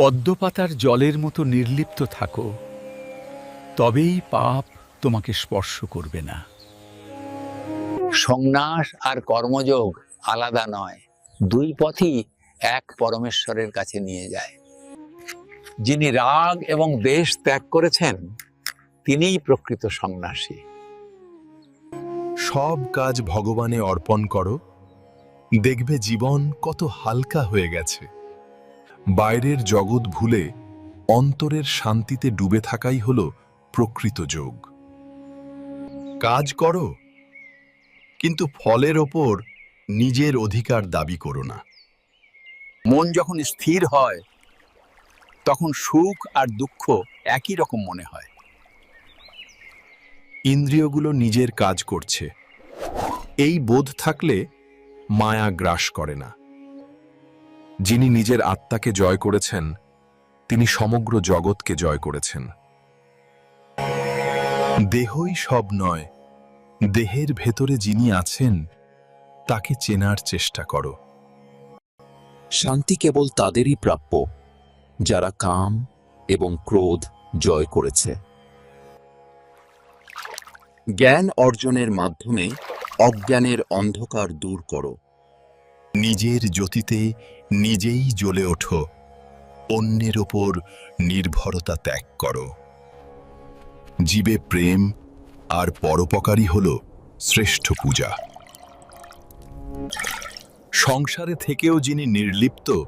পদ্মপাতার জলের মতো নির্লিপ্ত থাকো তবেই পাপ তোমাকে স্পর্শ করবে না। সংন্যাস আর কর্মযোগ আলাদা নয় দুই পথই এক পরমেশ্বরের কাছে নিয়ে যায়। যিনি রাগ এবং দেশ ত্যাগ করেছেন তিনিই প্রকৃত সন্ন্যাসী সব কাজ ভগবানে অর্পণ করো দেখবে জীবন কত হালকা হয়ে গেছে। বাইরের জগৎ ভুলে অন্তরের শান্তিতে ডুবে থাকাই হল প্রকৃত যোগ। কাজ করো, কিন্তু ফলের ওপর নিজের অধিকার দাবি করো না। মন যখন স্থির হয়, তখন সুখ আর দুঃখ একই রকম মনে হয়। ইন্দ্রিয়গুলো নিজের কাজ করছে। এই বোধ থাকলে মায়া গ্রাস করে না। যিনি নিজের আত্মাকে জয় করেছেন, তিনি সমগ্র জগৎকে জয় করেছেন। দেহই সব নয়, দেহের ভেতরে যিনি আছেন, তাকে চেনার চেষ্টা করো। শান্তি কেবল তাদেরই প্রাপ্য, যারা কাম এবং ক্রোধ জয় করেছে। জ্ঞান অর্জনের মাধ্যমে অজ্ঞানের অন্ধকার দূর করো। নিজের জ্যোতিতে নিজেই জ্বলে ওঠো। অন্যের ওপর নির্ভরতা ত্যাগ করো। জীবে প্রেম আর পরোপকারী হল শ্রেষ্ঠ পূজা। সংসারে থেকেও যিনি নির্লিপ্ত,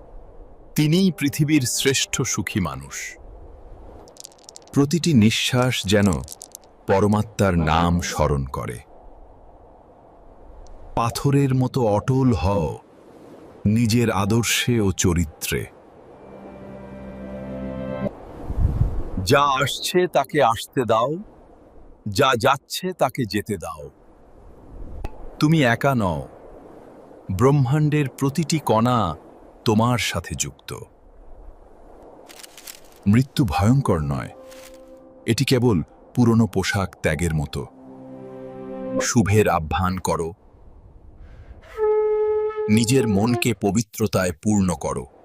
তিনিই পৃথিবীর শ্রেষ্ঠ সুখী মানুষ। প্রতিটি নিঃশ্বাস যেন পরমাত্মার নাম স্মরণ করে। পাথরের মতো অটল হও। নিজের আদর্শে ও চরিত্রে। যা আসছে তাকে আসতে দাও, যা যাচ্ছে তাকে যেতে দাও। তুমি একা নও, ব্রহ্মাণ্ডের প্রতিটি কণা তোমার সাথে যুক্ত। মৃত্যু ভয়ঙ্কর নয়, এটি কেবল পুরনো পোশাক ত্যাগের মতো। শুভের আহ্বান করো নিজের মনকে পবিত্রতায় পূর্ণ করো।